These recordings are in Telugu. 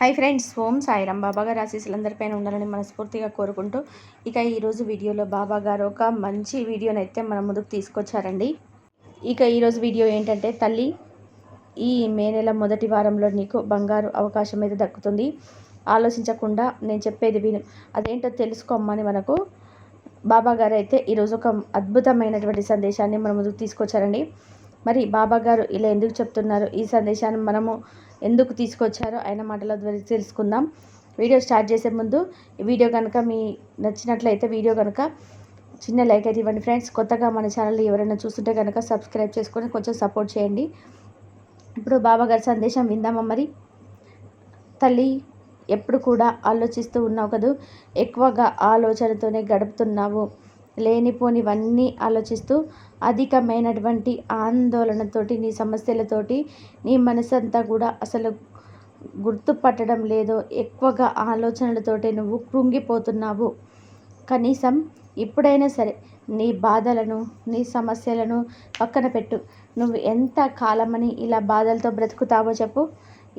హాయ్ ఫ్రెండ్స్ ఓం సాయిరాం బాబా గారు ఆశీస్సులందరిపైన ఉండాలని మనస్ఫూర్తిగా కోరుకుంటూ ఇక ఈరోజు వీడియోలో బాబా గారు ఒక మంచి వీడియోని అయితే మన ముందుకు తీసుకొచ్చారండి. ఇక ఈరోజు వీడియో ఏంటంటే తల్లి ఈ మే నెల మొదటి వారంలో నీకు బంగారు అవకాశం అయితే దక్కుతుంది. ఆలోచించకుండా నేను చెప్పేది విను. అదేంటో తెలుసుకోమని మనకు బాబా గారు అయితే ఈరోజు ఒక అద్భుతమైనటువంటి సందేశాన్ని మన ముందుకు తీసుకొచ్చారండి. మరి బాబా గారు ఇలా ఎందుకు చెప్తున్నారు? ఈ సందేశాన్ని మనము ఎందుకు తీసుకొచ్చారో ఆయన మాటల ద్వారా తెలుసుకుందాం. వీడియో స్టార్ట్ చేసే ముందు వీడియో కనుక మీ నచ్చినట్లయితే వీడియో కనుక చిన్న లైక్ అయితే ఇవ్వండి ఫ్రెండ్స్. కొత్తగా మన ఛానల్ ఎవరైనా చూస్తుంటే కనుక సబ్స్క్రైబ్ చేసుకొని కొంచెం సపోర్ట్ చేయండి. ఇప్పుడు బాబా గారి సందేశం విందామా మరి? తల్లి ఎప్పుడు కూడా ఆలోచిస్తూ ఉన్నావు కదూ? ఎక్కువగా ఆలోచనతోనే గడుపుతున్నావు. లేనిపోనివన్నీ ఆలోచిస్తూ అధికమైనటువంటి ఆందోళనతోటి నీ సమస్యలతోటి నీ మనసంతా కూడా అసలు గుర్తుపట్టడం లేదో ఎక్కువగా ఆలోచనలతోటి నువ్వు కృంగిపోతున్నావు. కనీసం ఇప్పుడైనా సరే నీ బాధలను నీ సమస్యలను పక్కన పెట్టు. నువ్వు ఎంత కాలమని ఇలా బాధలతో బ్రతుకుతావో చెప్పు.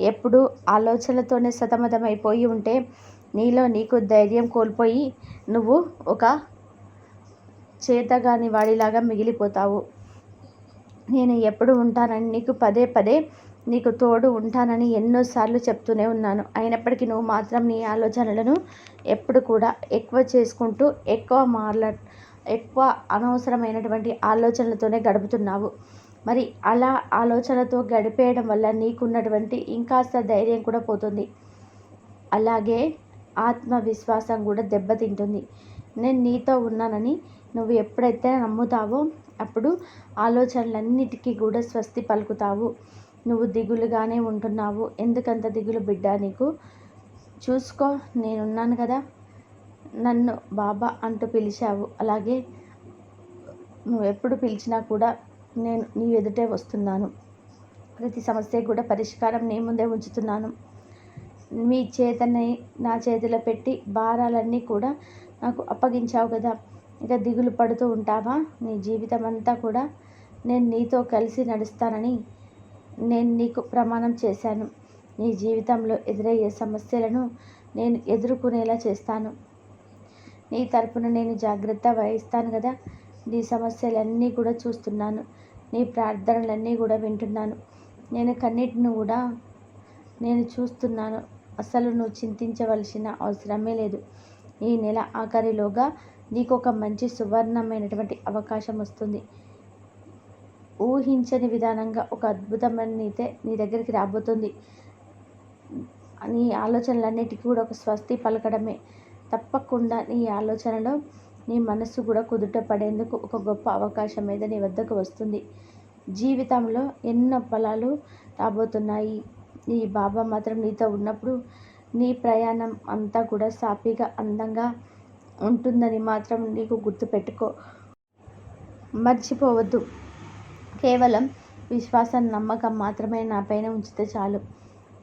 ఎప్పుడు ఆలోచనలతోనే సతమతమైపోయి ఉంటే నీలో నీకు ధైర్యం కోల్పోయి నువ్వు ఒక చేతగాని వాడిలాగా మిగిలిపోతావు. నేను ఎప్పుడు ఉంటానని నీకు పదే పదే నీకు తోడు ఉంటానని ఎన్నోసార్లు చెప్తూనే ఉన్నాను. అయినప్పటికీ నువ్వు మాత్రం నీ ఆలోచనలను ఎప్పుడు కూడా ఎక్కువ చేసుకుంటూ ఎక్కువ మార్ల ఎక్కువ అనవసరమైనటువంటి ఆలోచనలతోనే గడుపుతున్నావు. మరి అలా ఆలోచనతో గడిపేయడం వల్ల నీకున్నటువంటి ఇంకాస్త ధైర్యం కూడా పోతుంది. అలాగే ఆత్మవిశ్వాసం కూడా దెబ్బతింటుంది. నేను నీతో ఉన్నానని నువ్వు ఎప్పుడైతే నమ్ముతావో అప్పుడు ఆలోచనలన్నిటికీ కూడా స్వస్తి పలుకుతావు. నువ్వు దిగులుగానే ఉంటున్నావు. ఎందుకంత దిగులు బిడ్డ నీకు? చూసుకో నేనున్నాను కదా. నన్ను బాబా అంటూ పిలిచావు. అలాగే నువ్వు ఎప్పుడు పిలిచినా కూడా నేను నీ ఎదుటే వస్తున్నాను. ప్రతి సమస్య కూడా పరిష్కారం నీ ముందే ఉంచుతున్నాను. మీ చేతని నా చేతిలో పెట్టి భారాలన్నీ కూడా నాకు అప్పగించావు కదా. ఇక దిగులు పడుతూ ఉంటావా? నీ జీవితం అంతా కూడా నేను నీతో కలిసి నడుస్తానని నేను నీకు ప్రమాణం చేశాను. నీ జీవితంలో ఎదురయ్యే సమస్యలను నేను ఎదుర్కొనేలా చేస్తాను. నీ తరపున నేను జాగ్రత్త వహిస్తాను కదా? నీ సమస్యలన్నీ కూడా చూస్తున్నాను. నీ ప్రార్థనలన్నీ కూడా వింటున్నాను. నేను కన్నిటిని కూడా నేను చూస్తున్నాను. అసలు నువ్వు చింతించవలసిన అవసరమే లేదు. ఈ నెల ఆఖరిలోగా నీకు ఒక మంచి సువర్ణమైనటువంటి అవకాశం వస్తుంది. ఊహించని విధానంగా ఒక అద్భుతమైన అయితే నీ దగ్గరికి రాబోతుంది. నీ ఆలోచనలన్నిటికీ కూడా ఒక స్వస్తి పలకడమే. తప్పకుండా నీ ఆలోచనలో నీ మనస్సు కూడా కుదుట పడేందుకు ఒక గొప్ప అవకాశం మీద నీ వద్దకు వస్తుంది. జీవితంలో ఎన్నో ఫలాలు రాబోతున్నాయి. నీ బాబా మాత్రం నీతో ఉన్నప్పుడు నీ ప్రయాణం అంతా కూడా సాఫీగా అందంగా ఉంటుందని మాత్రం నీకు గుర్తుపెట్టుకో. మర్చిపోవద్దు. కేవలం విశ్వాసం నమ్మకం మాత్రమే నా పైన ఉంచితే చాలు.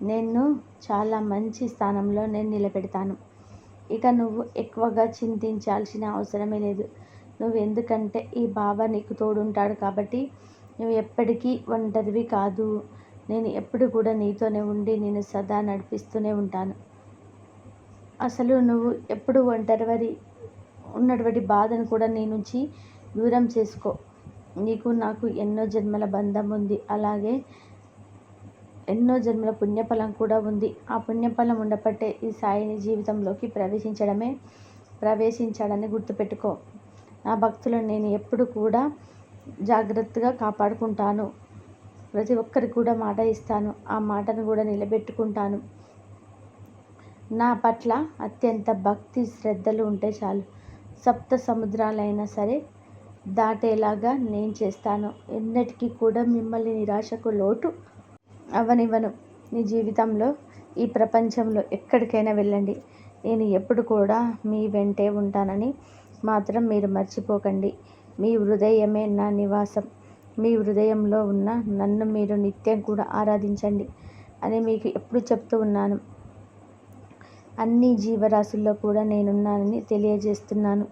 నేను చాలా మంచి స్థానంలో నేను నిలబెడతాను. ఇక నువ్వు ఎక్కువగా చింతించాల్సిన అవసరమే లేదు. నువ్వు ఎందుకంటే ఈ బాబా నీకు తోడుంటాడు కాబట్టి నువ్వు ఎప్పటికీ ఒంటరివి కాదు. నేను ఎప్పుడు కూడా నీతోనే ఉండి నేను సదా నడిపిస్తూనే ఉంటాను. అసలు నువ్వు ఎప్పుడు ఒంటరివరి? ఉన్నటువంటి బాధను కూడా నీ నుంచి దూరం చేసుకో. నీకు నాకు ఎన్నో జన్మల బంధం ఉంది. అలాగే ఎన్నో జన్మల పుణ్యఫలం కూడా ఉంది. ఆ పుణ్యఫలం ఉండపట్టే ఈ సాయిని జీవితంలోకి ప్రవేశించడమే ప్రవేశించాడని గుర్తుపెట్టుకో. నా భక్తులను నేను ఎప్పుడు కూడా జాగ్రత్తగా కాపాడుకుంటాను. ప్రతి ఒక్కరికి కూడా మాట ఇస్తాను. ఆ మాటను కూడా నిలబెట్టుకుంటాను. నా పట్ల అత్యంత భక్తి శ్రద్ధలు ఉంటే చాలు. సప్త సముద్రాలైనా సరే దాటేలాగా నేను చేస్తాను. ఎన్నటికీ కూడా మిమ్మల్ని నిరాశకు లోటు అవనివ్వను. నీ జీవితంలో ఈ ప్రపంచంలో ఎక్కడికైనా వెళ్ళండి. నేను ఎప్పుడు కూడా మీ వెంటే ఉంటానని మాత్రం మీరు మర్చిపోకండి. మీ హృదయమే నా నివాసం. మీ హృదయంలో ఉన్న నన్ను మీరు నిత్యం కూడా ఆరాధించండి అని మీకు ఎప్పుడు చెప్తూ ఉన్నాను. అన్ని జీవరాశుల్లో కూడా నేనున్నానని తెలియజేస్తున్నాను.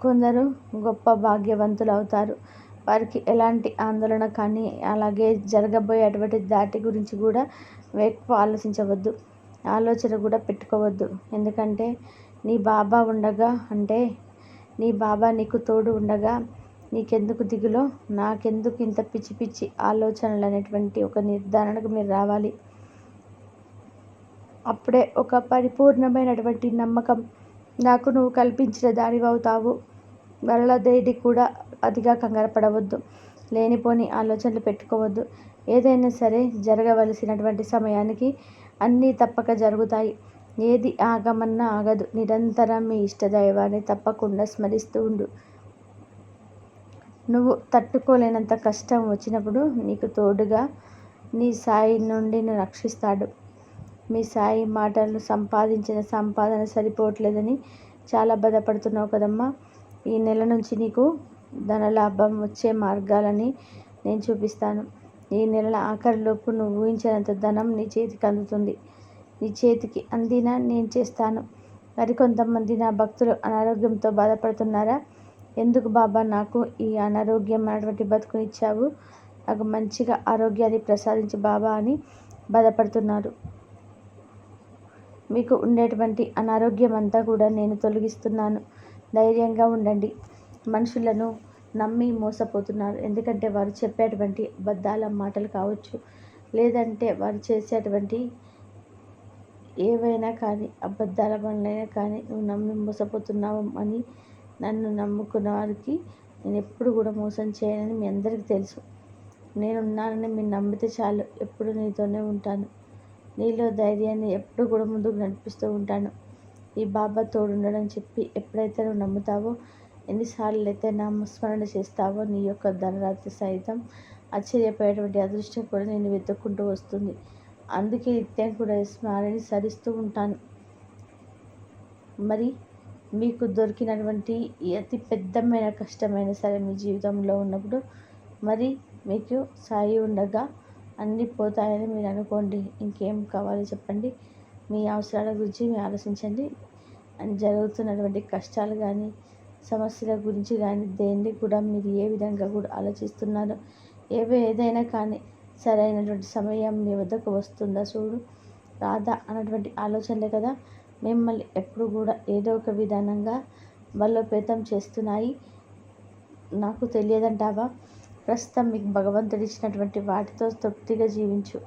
కొందరు గొప్ప భాగ్యవంతులు అవుతారు. వారికి ఎలాంటి ఆందోళన కానీ అలాగే జరగబోయే అటువంటి దాటి గురించి కూడా ఎక్కువ ఆలోచించవద్దు. ఆలోచన కూడా పెట్టుకోవద్దు. ఎందుకంటే నీ బాబా ఉండగా అంటే నీ బాబా నీకు తోడు ఉండగా నీకెందుకు దిగులో? నాకెందుకు ఇంత పిచ్చి పిచ్చి ఆలోచనలు అనేటువంటి ఒక నిర్ధారణకు మీరు రావాలి. అప్పుడే ఒక పరిపూర్ణమైనటువంటి నమ్మకం నాకు నువ్వు కల్పించిన దానివవుతావు. మరలా కూడా అతిగా కంగారు పడవద్దు లేనిపోని ఆలోచనలు పెట్టుకోవద్దు. ఏదైనా సరే జరగవలసినటువంటి సమయానికి అన్నీ తప్పక జరుగుతాయి. ఏది ఆగమన్నా ఆగదు. నిరంతరం మీ ఇష్టదైవాన్ని తప్పకుండా స్మరిస్తూ ఉండు. నువ్వు తట్టుకోలేనంత కష్టం వచ్చినప్పుడు నీకు తోడుగా నీ సాయి నుండి రక్షిస్తాడు. మీ సాయి మాటలు సంపాదించిన సంపాదన సరిపోవట్లేదని చాలా బాధపడుతున్నావు కదమ్మా. ఈ నెల నుంచి నీకు ధనలాభం వచ్చే మార్గాలని నేను చూపిస్తాను. ఈ నెలల ఆఖరిలోపు నువ్వు ఊహించినంత ధనం నీ చేతికి అందుతుంది. నీ చేతికి అందినా నేను చేస్తాను. మరికొంతమంది నా భక్తులు అనారోగ్యంతో బాధపడుతున్నారా? ఎందుకు బాబా నాకు ఈ అనారోగ్యం అనేటువంటి బతుకునిచ్చావు నాకు మంచిగా ఆరోగ్యాన్ని ప్రసాదించి బాబా అని బాధపడుతున్నారు. మీకు ఉండేటువంటి అనారోగ్యం అంతా కూడా నేను తొలగిస్తున్నాను. ధైర్యంగా ఉండండి. మనుషులను నమ్మి మోసపోతున్నారు. ఎందుకంటే వారు చెప్పేటువంటి అబద్ధాల మాటలు కావచ్చు లేదంటే వారు చేసేటువంటి ఏవైనా కానీ అబద్ధాల పనులైనా కానీ నువ్వు నమ్మి మోసపోతున్నావు అని నన్ను నమ్ముకున్న వారికి నేను ఎప్పుడు కూడా మోసం చేయనని మీ అందరికీ తెలుసు. నేనున్నానని మీరు నమ్మితే చాలు. ఎప్పుడు నీతోనే ఉంటాను. నీలో ధైర్యాన్ని ఎప్పుడు కూడా ముందుకు నడిపిస్తూ ఉంటాను. ఈ బాబా తోడుండడం చెప్పి ఎప్పుడైతే నువ్వు నమ్ముతావో ఎన్నిసార్లు అయితే నామస్మరణ చేస్తావో నీ యొక్క ధనరాత్రి సైతం ఆశ్చర్యపోయేటువంటి అదృష్టం కూడా నేను వెతుక్కుంటూ వస్తుంది. అందుకే నిత్యం కూడా స్మరణ సరిస్తూ ఉంటాను. మరి మీకు దొరికినటువంటి అతి పెద్దమైన కష్టమైన సరే మీ జీవితంలో ఉన్నప్పుడు మరి మీకు సాయి ఉండగా అన్నీ పోతాయని మీరు అనుకోండి. ఇంకేం కావాలి చెప్పండి. మీ అవసరాల గురించి మీరు ఆలోచించండి. అని జరుగుతున్నటువంటి కష్టాలు కానీ సమస్యల గురించి కానీ దేన్ని కూడా మీరు ఏ విధంగా కూడా ఆలోచిస్తున్నారు ఏవో ఏదైనా కానీ సరైనటువంటి సమయం మీ వద్దకు వస్తుందా చూడు. రాదా అన్నటువంటి ఆలోచనలే కదా. మిమ్మల్ని ఎప్పుడు కూడా ఏదో ఒక విధానంగా బలోపేతం చేస్తున్నాయి. నాకు తెలియదంటావా? ప్రస్తుతం మీకు భగవంతుడు ఇచ్చినటువంటి వాటితో తృప్తిగా జీవించు.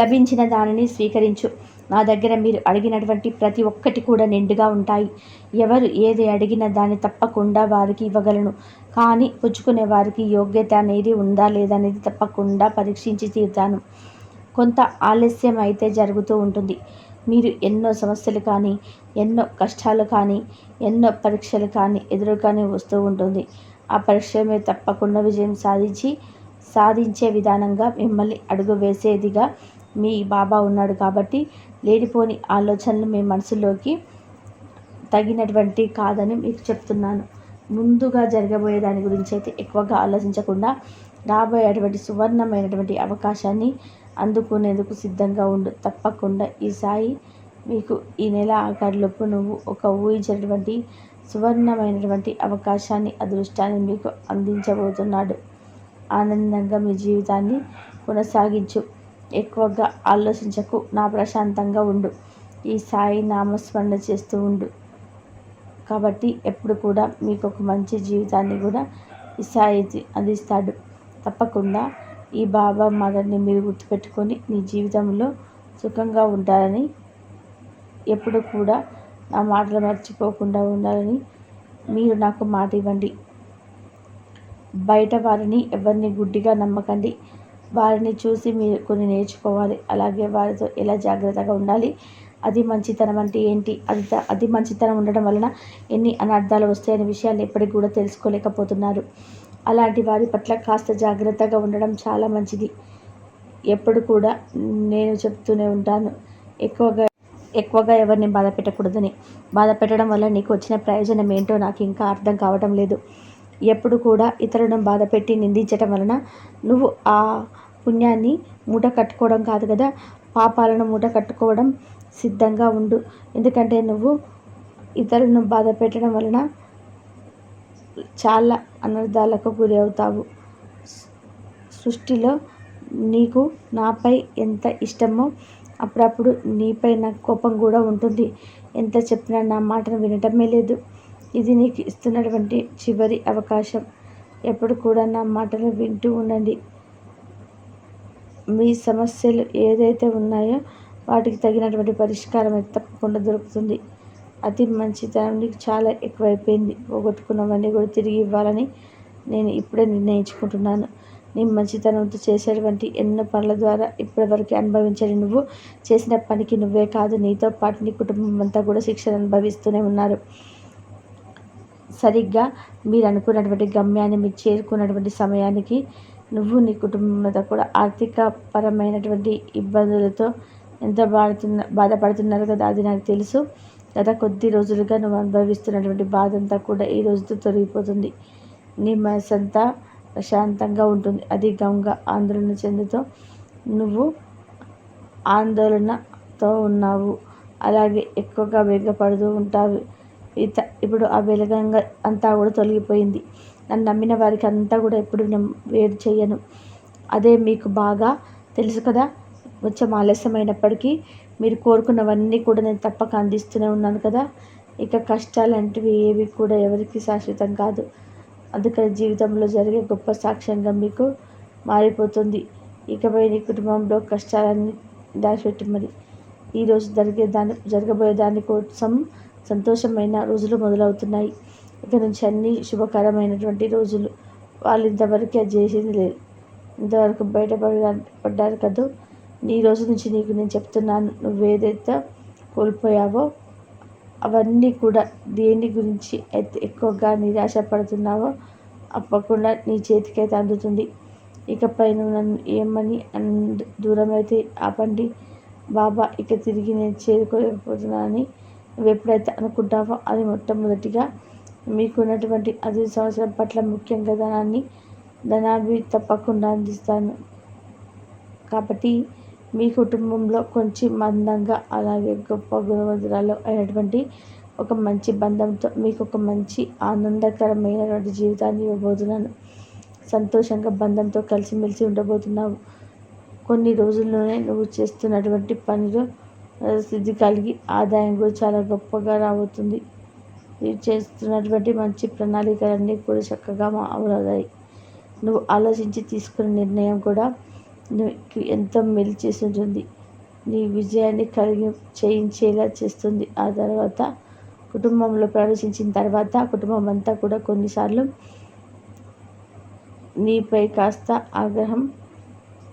లభించిన దానిని స్వీకరించు. నా దగ్గర మీరు అడిగినటువంటి ప్రతి ఒక్కటి కూడా నిండుగా ఉంటాయి. ఎవరు ఏది అడిగినా దాన్ని తప్పకుండా వారికి ఇవ్వగలను. కానీ పుచ్చుకునే వారికి యోగ్యత అనేది ఉందా లేదా అనేది తప్పకుండా పరీక్షించి తీరుతాను. కొంత ఆలస్యం అయితే జరుగుతూ ఉంటుంది. మీరు ఎన్నో సమస్యలు కానీ ఎన్నో కష్టాలు కానీ ఎన్నో పరీక్షలు కానీ ఎదురుగానే వస్తూ ఉంటుంది. ఆ పరీక్ష మీరు తప్పకుండా విజయం సాధించి సాధించే విధానంగా మిమ్మల్ని అడుగు వేసేదిగా మీ బాబా ఉన్నాడు కాబట్టి లేనిపోని ఆలోచనలు మీ మనసులోకి తగినటువంటి కాదని మీకు చెప్తున్నాను. ముందుగా జరగబోయే దాని గురించి అయితే ఎక్కువగా ఆలోచించకుండా రాబోయేటువంటి సువర్ణమైనటువంటి అవకాశాన్ని అందుకునేందుకు సిద్ధంగా ఉండు. తప్పకుండా ఈ సాయి మీకు ఈ నెల ఆఖరిలోపు నువ్వు ఒక ఊహించినటువంటి సువర్ణమైనటువంటి అవకాశాన్ని అదృష్టాన్ని మీకు అందించబోతున్నాడు. ఆనందంగా మీ జీవితాన్ని కొనసాగించు. ఎక్కువగా ఆలోచించకు. నా ప్రశాంతంగా ఉండు. ఈ సాయి నామస్మరణ చేస్తూ ఉండు. కాబట్టి ఎప్పుడు కూడా మీకు ఒక మంచి జీవితాన్ని కూడా ఈ సాయి అందిస్తాడు. తప్పకుండా ఈ బాబా మదర్ని మీరు గుర్తుపెట్టుకొని మీ జీవితంలో సుఖంగా ఉంటారని ఎప్పుడు కూడా నా మాటలు మర్చిపోకుండా ఉండాలని మీరు నాకు మాట ఇవ్వండి. బయట వారిని ఎవరిని గుడ్డిగా నమ్మకండి. వారిని చూసి మీరు కొన్ని నేర్చుకోవాలి. అలాగే వారితో ఎలా జాగ్రత్తగా ఉండాలి? అది మంచితనం అంటే ఏంటి? అది అది మంచితనం ఉండడం వలన ఎన్ని అనర్థాలు వస్తాయనే విషయాన్ని ఎప్పటికి కూడా తెలుసుకోలేకపోతున్నారు. అలాంటి వారి పట్ల కాస్త జాగ్రత్తగా ఉండడం చాలా మంచిది. ఎప్పుడు కూడా నేను చెప్తూనే ఉంటాను. ఎక్కువగా ఎక్కువగా ఎవరిని బాధ పెట్టకూడదని. బాధ పెట్టడం వల్ల నీకు వచ్చిన ప్రయోజనం ఏంటో నాకు ఇంకా అర్థం కావటం లేదు. ఎప్పుడు కూడా ఇతరులను బాధ పెట్టి నిందించటం వలన నువ్వు ఆ పుణ్యాన్ని మూట కట్టుకోవడం కాదు కదా పాపాలను మూట కట్టుకోవడం సిద్ధంగా ఉండు. ఎందుకంటే నువ్వు ఇతరులను బాధ పెట్టడం వలన చాలా అనర్థాలకు గురి అవుతావు. సృష్టిలో నీకు నాపై ఎంత ఇష్టమో అప్పుడప్పుడు నీపై నాకు కోపం కూడా ఉంటుంది. ఎంత చెప్పినా నా మాటను వినటమే లేదు. ఇది నీకు ఇస్తున్నటువంటి చివరి అవకాశం. ఎప్పుడు కూడా నా మాటలు వింటూ ఉండండి. మీ సమస్యలు ఏదైతే ఉన్నాయో వాటికి తగినటువంటి పరిష్కారం అయితే తప్పకుండా దొరుకుతుంది. అతి మంచితనం నీకు చాలా ఎక్కువైపోయింది. పోగొట్టుకున్నవన్నీ కూడా తిరిగి ఇవ్వాలని నేను ఇప్పుడే నిర్ణయించుకుంటున్నాను. నీ మంచితనంతో చేసేటువంటి ఎన్నో పనుల ద్వారా ఇప్పటివరకు అనుభవించని నువ్వు చేసిన పనికి నువ్వే కాదు నీతో పాటు నీ కుటుంబం అంతా కూడా శిక్షణ అనుభవిస్తూనే ఉన్నారు. సరిగ్గా మీరు అనుకున్నటువంటి గమ్యాన్ని మీరు చేరుకున్నటువంటి సమయానికి నువ్వు నీ కుటుంబం అంతా కూడా ఆర్థిక పరమైనటువంటి ఇబ్బందులతో ఎంత బాడుతున్న బాధపడుతున్నారు కదా అది నాకు తెలుసు. గత కొద్ది రోజులుగా నువ్వు అనుభవిస్తున్నటువంటి బాధ అంతా కూడా ఈ రోజుతో తొలగిపోతుంది. నీ మనసంతా ప్రశాంతంగా ఉంటుంది. అది గంగ ఆందోళన చెందుతో నువ్వు ఆందోళనతో ఉన్నావు. అలాగే ఎక్కువగా వేగపడుతూ ఉంటావు. ఇత ఇప్పుడు ఆ వెలగంగా అంతా కూడా తొలగిపోయింది. నన్ను నమ్మిన వారికి అంతా కూడా ఎప్పుడు నేను వేరు చేయను అదే మీకు బాగా తెలుసు కదా? కొంచెం ఆలస్యమైనప్పటికీ మీరు కోరుకున్నవన్నీ కూడా నేను తప్పక అందిస్తూనే ఉన్నాను కదా? ఇక కష్టాలు అంటివి ఏవి కూడా ఎవరికి శాశ్వతం కాదు. అందుకని జీవితంలో జరిగే గొప్ప సాక్ష్యంగా మీకు మారిపోతుంది. ఇకపై నీ కుటుంబంలో కష్టాలన్నీ దాచిపెట్టి మరి. ఈరోజు జరిగే దాని జరగబోయే దాని కోసం సంతోషమైన రోజులు మొదలవుతున్నాయి. ఇక నుంచి అన్ని శుభకరమైనటువంటి రోజులు. వాళ్ళు ఇంతవరకు అది చేసింది లేదు. ఇంతవరకు బయటపడ పడ్డారు కదా? ఈ రోజు నుంచి నీకు నేను చెప్తున్నాను. నువ్వేదైతే కోల్పోయావో అవన్నీ కూడా దేని గురించి అయితే ఎక్కువగా నిరాశ పడుతున్నావో అప్పకుండా నీ చేతికైతే అందుతుంది. ఇకపై నువ్వు నన్ను ఏమని దూరమైతే అయితే ఆపండి. బాబా ఇక తిరిగి నేను చేరుకోలేకపోతున్నానని నువ్వు ఎప్పుడైతే అనుకుంటావో అది మొట్టమొదటిగా. మీకున్నటువంటి అది సంవత్సరం పట్ల ముఖ్యంగా ధనాన్ని ధనాభి తప్పకుండా అందిస్తాను. కాబట్టి మీ కుటుంబంలో కొంచెం మందంగా అలాగే గొప్ప గుణవంతురాలు అయినటువంటి ఒక మంచి బంధంతో మీకు ఒక మంచి ఆనందకరమైనటువంటి జీవితాన్ని ఇవ్వబోతున్నాను. సంతోషంగా బంధంతో కలిసిమెలిసి ఉండబోతున్నావు. కొన్ని రోజుల్లోనే నువ్వు చేస్తున్నటువంటి పనిలో సిద్ధి కలిగి ఆదాయం కూడా చాలా గొప్పగా రాబోతుంది. నీవు చేస్తున్నటువంటి మంచి ప్రణాళికలన్నీ కూడా చక్కగా అవుతాయి నువ్వు ఆలోచించి తీసుకున్న నిర్ణయం కూడా నీకు ఎంతో మేలు చేస్తుంటుంది. ఉంటుంది నీ విజయాన్ని కలిగి చేయించేలా చేస్తుంది. ఆ తర్వాత కుటుంబంలో ప్రవేశించిన తర్వాత కుటుంబం అంతా కూడా కొన్నిసార్లు నీపై కాస్త ఆగ్రహం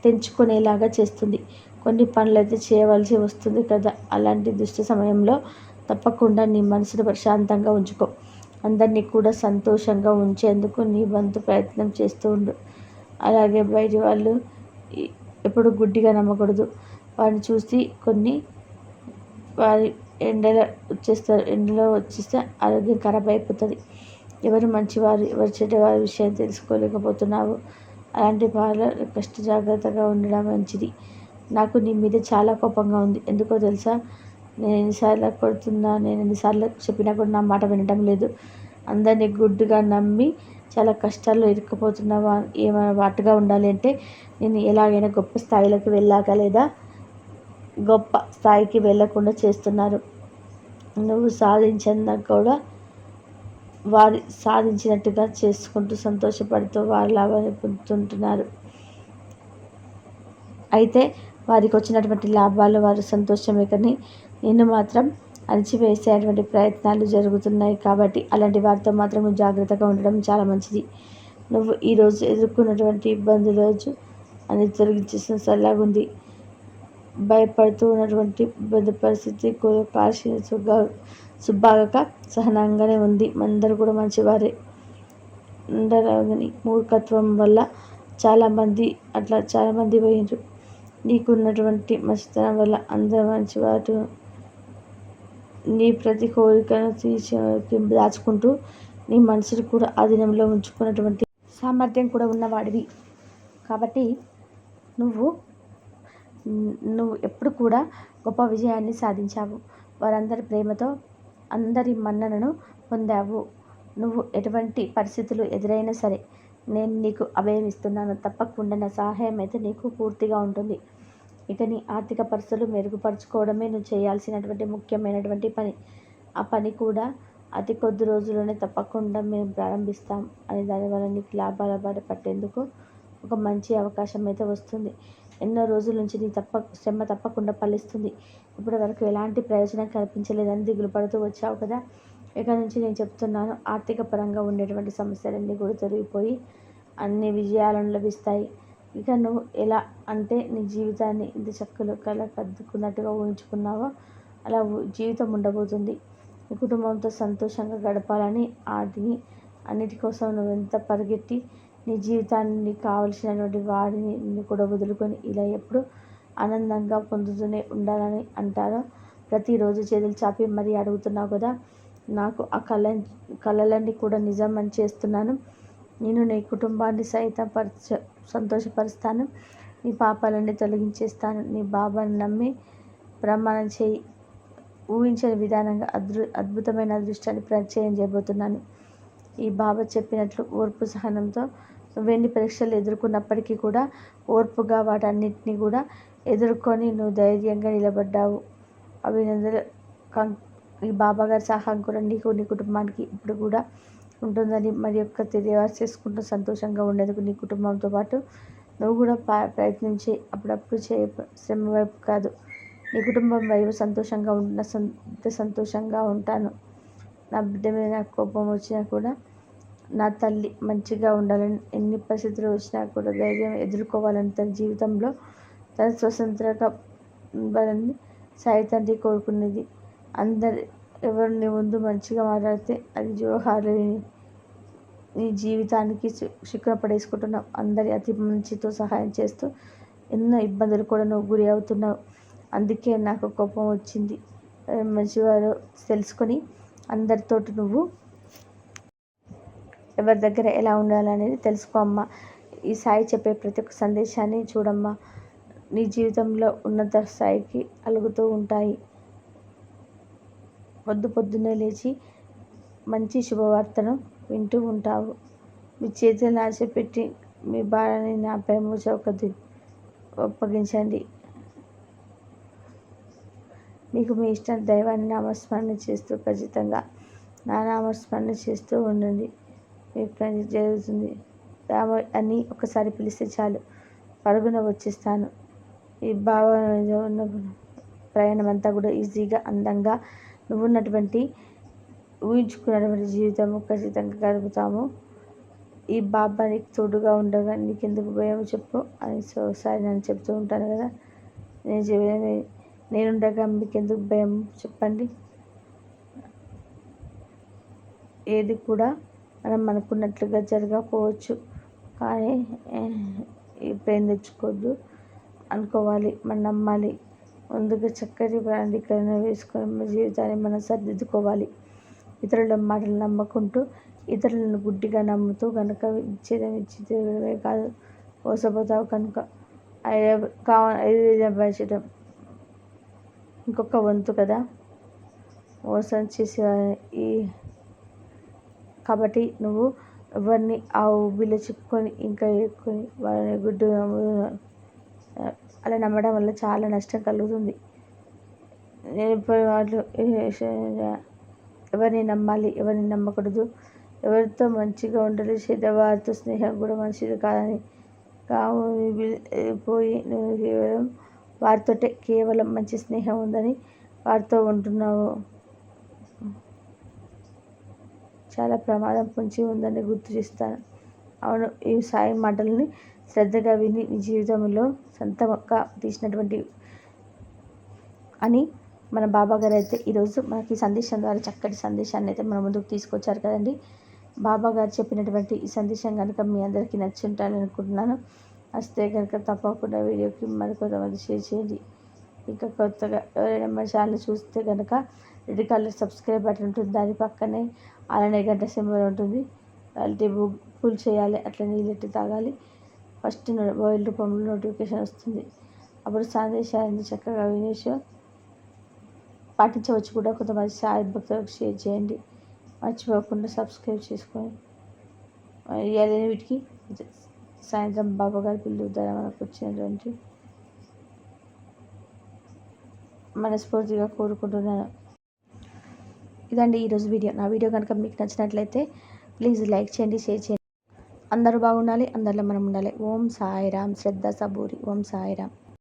తెంచుకునేలాగా చేస్తుంది. కొన్ని పనులైతే చేయవలసి వస్తుంది కదా? అలాంటి దుష్ట సమయంలో తప్పకుండా నీ మనసును ప్రశాంతంగా ఉంచుకో. అందరినీ కూడా సంతోషంగా ఉంచేందుకు నీ వంతు ప్రయత్నం చేస్తూ ఉండు. అలాగే బయటి వాళ్ళు ఎప్పుడు గుడ్డిగా నమ్మకూడదు. వారిని చూసి కొన్ని వారి ఎండలో వచ్చేస్తారు ఎండలో వచ్చేస్తే ఆరోగ్యం ఖరాబ్ అయిపోతుంది. ఎవరు మంచివారు ఎవరు చెడ్డవారి విషయం తెలుసుకోలేకపోతున్నావు అలాంటి వాళ్ళ కష్ట జాగ్రత్తగా ఉండడం మంచిది. నాకు నీ మీద చాలా కోపంగా ఉంది. ఎందుకో తెలుసా? నేను ఎన్నిసార్లు కొడుతున్నా నేను ఎన్నిసార్లు చెప్పినా కూడా నా మాట వినడం లేదు. అందరినీ గుడ్డుగా నమ్మి చాలా కష్టాల్లో ఇరుక్కుపోతున్నావా ఏమైనా వాటిగా ఉండాలి అంటే నేను ఎలాగైనా గొప్ప స్థాయిలోకి వెళ్ళాక లేదా గొప్ప స్థాయికి వెళ్ళకుండా చేస్తున్నారు. నువ్వు సాధించినా కూడా వారి సాధించినట్టుగా చేసుకుంటూ సంతోషపడుతూ వారి లాభాన్ని పొందుతుంటున్నారు అయితే వారికి వచ్చినటువంటి లాభాలు వారి సంతోషమే కానీ నేను మాత్రం అణిచివేసేటువంటి ప్రయత్నాలు జరుగుతున్నాయి కాబట్టి అలాంటి వారితో మాత్రం నువ్వు జాగ్రత్తగా ఉండడం చాలా మంచిది. నువ్వు ఈరోజు ఎదుర్కొన్నటువంటి ఇబ్బంది రోజు అని తొలగించేసిన సల్లాగుంది భయపడుతూ ఉన్నటువంటి ఇబ్బంది పరిస్థితి కాశీ సుబ్బా సుబ్బాగక సహనంగానే ఉంది. అందరూ కూడా మంచివారే. ఉండరాగని మూర్ఖత్వం వల్ల చాలామంది అట్లా చాలామంది పోయినారు నీకున్నటువంటి మంచితనం వల్ల అందరూ మంచివారు. నీ ప్రతి కోరికను తీర్చి దాచుకుంటూ నీ మనసును కూడా ఆధీనంలో ఉంచుకున్నటువంటి సామర్థ్యం కూడా ఉన్నవాడివి. కాబట్టి నువ్వు నువ్వు ఎప్పుడు కూడా గొప్ప విజయాన్ని సాధించావు. వారందరి ప్రేమతో అందరి మన్ననను పొందావు. నువ్వు ఎటువంటి పరిస్థితులు ఎదురైనా సరే నేను నీకు అభయం ఇస్తున్నాను. తప్పకుండా నా సహాయం అయితే నీకు పూర్తిగా ఉంటుంది. ఇక నీ ఆర్థిక పరిస్థితులు మెరుగుపరుచుకోవడమే నువ్వు చేయాల్సినటువంటి ముఖ్యమైనటువంటి పని. ఆ పని కూడా అతి కొద్ది రోజుల్లోనే తప్పకుండా మేము ప్రారంభిస్తాం అని దానివల్ల నీకు లాభాల పట్టేందుకు ఒక మంచి అవకాశం అయితే వస్తుంది. ఎన్నో రోజుల నుంచి నీ తప్ప శ్రమ తప్పకుండా ఫలిస్తుంది. ఇప్పటి వరకు ఎలాంటి ప్రయోజనం కనిపించలేదని దిగులు పడుతూ వచ్చావు కదా? ఇక నుంచి నేను చెప్తున్నాను ఆర్థిక పరంగా ఉండేటువంటి సమస్యలన్నీ కూడా తొలగిపోయి అన్ని విజయాలను లభిస్తాయి. ఇక నువ్వు ఎలా అంటే నీ జీవితాన్ని ఇంత చక్కలు కళ కద్దుకున్నట్టుగా ఊహించుకున్నావో? అలా జీవితం ఉండబోతుంది. నీ కుటుంబంతో సంతోషంగా గడపాలని ఆటిని అన్నిటి కోసం నువ్వు ఎంత పరిగెత్తి నీ జీవితాన్ని కావలసినటువంటి వాడిని కూడా వదులుకొని ఇలా ఎప్పుడు ఆనందంగా పొందుతూనే ఉండాలని అంటారో? ప్రతిరోజు చేతులు చాపి మరీ అడుగుతున్నావు కదా? నాకు ఆ కళ కళలన్నీ కూడా నిజం అని చేస్తున్నాను. నేను నీ కుటుంబాన్ని సైతం పరిచ సంతోషపరుస్తాను. నీ పాపాలన్నీ తొలగించేస్తాను. నీ బాబాను నమ్మి ప్రమాణం చేయి. ఊహించని విధానంగా అదృ అద్భుతమైన అదృష్టాన్ని పరిచయం చేయబోతున్నాను. ఈ బాబా చెప్పినట్లు ఓర్పు సహనంతో నువ్వెన్ని పరీక్షలు ఎదుర్కొన్నప్పటికీ కూడా ఓర్పుగా వాటన్నిటిని కూడా ఎదుర్కొని నువ్వు ధైర్యంగా నిలబడ్డావు. అభినందన కం ఈ బాబాగారి సహాయం కూడా నీకు నీ కుటుంబానికి ఇప్పుడు కూడా ఉంటుందని మరి యొక్క తెలియవారు చేసుకుంటూ సంతోషంగా ఉండేందుకు నీ కుటుంబంతో పాటు నువ్వు కూడా ప్రయత్నించి అప్పుడప్పుడు చే శ్రమ వైపు కాదు. నీ కుటుంబం వైపు సంతోషంగా ఉన్న సంతోషంగా ఉంటాను. నా బిడ్డ మీద నాకు కోపం వచ్చినా కూడా నా తల్లి మంచిగా ఉండాలని ఎన్ని పరిస్థితులు వచ్చినా కూడా ధైర్యం ఎదుర్కోవాలని తన జీవితంలో తన స్వతంత్రంగా ఉండాలని సాయి తండ్రి కోరుకునేది. అందరి ఎవరిని ముందు మంచిగా మాట్లాడితే అది జోహారు నీ జీవితానికి శిఖర పడేసుకుంటున్నావు. అందరి అతి మంచితో సహాయం చేస్తూ ఎన్నో ఇబ్బందులు కూడా నువ్వు గురి అవుతున్నావు. అందుకే నాకు కోపం వచ్చింది. మంచివారు తెలుసుకొని అందరితోటి నువ్వు ఎవరి దగ్గర ఎలా ఉండాలనేది తెలుసుకో అమ్మా. ఈ సాయి చెప్పే ప్రతి ఒక్క సందేశాన్ని చూడమ్మా. నీ జీవితంలో ఉన్నత స్థాయికి అలుగుతూ ఉంటాయి. పొద్దు పొద్దున్నే లేచి మంచి శుభవార్తను వింటూ ఉంటావు. మీ చేతులను ఆశపెట్టి మీ భారాన్ని నాపై మూచొకది ఒప్పగించండి. మీకు మీ ఇష్టం దైవాన్ని నామస్మరణ చేస్తూ ఖచ్చితంగా నా నామస్మరణ చేస్తూ ఉండండి. మీకు జరుగుతుంది. రామ అని ఒకసారి పిలిస్తే చాలు. పరుగున వచ్చేస్తాను. ఈ భావన ఉన్న ప్రయాణం అంతా కూడా ఈజీగా అందంగా నువ్వు ఉన్నటువంటి ఊహించుకున్నటువంటి జీవితము ఖచ్చితంగా గడుపుతాము. ఈ బాబా నీకు తోడుగా ఉండగా నీకెందుకు భయం చెప్పు. అని ఒకసారి నేను చెప్తూ ఉంటాను కదా. నేను చెప్పే నేనుండగా మీకెందుకు భయం చెప్పండి. ఏది కూడా మనం అనుకున్నట్లుగా జరగకపోవచ్చు. కానీ ఇప్పుడు తెచ్చుకోవద్దు. అనుకోవాలి మనం నమ్మాలి. ముందుగా చక్కటి ప్రణాళికలను వేసుకొని మన జీవితాన్ని మనం సర్దిద్దుకోవాలి. ఇతరుల మాటలు నమ్మకుంటూ ఇతరులను గుడ్డిగా నమ్ముతూ కనుక ఇచ్చేదేమి ఇచ్చి తిరగడమే కాదు మోసపోతావు కనుక. కావాలి ఐదు వేలు ఇంకొక వంతు కదా? మోసం చేసే ఈ కాబట్టి నువ్వు ఎవరిని ఆ ఊబిలో చిక్కుకొని ఇంకా ఎక్కుని వాళ్ళని గుడ్డు అలా నమ్మడం వల్ల చాలా నష్టం కలుగుతుంది. నేను ఇప్పుడు వాళ్ళు ఎవరిని నమ్మాలి ఎవరిని నమ్మకూడదు ఎవరితో మంచిగా ఉండాలి చెడ్డవారితో స్నేహం కూడా మంచిది కాదని కావు పోయి నువ్వు కేవలం వారితోటే కేవలం మంచి స్నేహం ఉందని వారితో ఉంటున్నావు. చాలా ప్రమాదం పొంచి ఉందని గుర్తు చేస్తాను. అవును ఈ సాయి మాటలని శ్రద్ధగా విని నీ జీవితంలో సొంతంగా తీసినటువంటి అని మన బాబా గారు అయితే ఈరోజు మనకి సందేశం ద్వారా చక్కటి సందేశాన్ని అయితే మన ముందుకు తీసుకొచ్చారు కదండి. బాబా గారు చెప్పినటువంటి ఈ సందేశం కనుక మీ అందరికీ నచ్చి ఉంటారని అనుకుంటున్నాను. వస్తే కనుక తప్పకుండా వీడియోకి మరికొంతమంది షేర్ చేయండి. ఇంకా కొత్తగా ఎవరైనా మన ఛానల్ చూస్తే కనుక రెడ్ కలర్ సబ్స్క్రైబ్ బటన్ ఉంటుంది. దాని పక్కనే అలానే గంట సింబల్ ఉంటుంది. క్వాలిటీ ఫుల్ చేయాలి అట్లా నీళ్ళు తాగాలి. ఫస్ట్ మొబైల్ రూపంలో నోటిఫికేషన్ వస్తుంది. అప్పుడు సందేశాన్ని చక్కగా వినేసి పాటించవచ్చు కూడా. కొంతమంది సాయి భక్తులకు షేర్ చేయండి. మర్చిపోకుండా సబ్స్క్రైబ్ చేసుకొని ఇవ్వాలి వీటికి సాయంత్రం బాబా గారి పిల్లు ద్వారా మనకు వచ్చినటువంటి మనస్ఫూర్తిగా కోరుకుంటున్నాను. ఇదండి ఈరోజు వీడియో. నా వీడియో కనుక మీకు నచ్చినట్లయితే ప్లీజ్ లైక్ చేయండి షేర్ చేయండి. అందరూ బాగుండాలి అందరిలో మనం ఉండాలి. ఓం సాయిరామ్. శ్రద్ధ సబూరి. ఓం సాయిరామ్.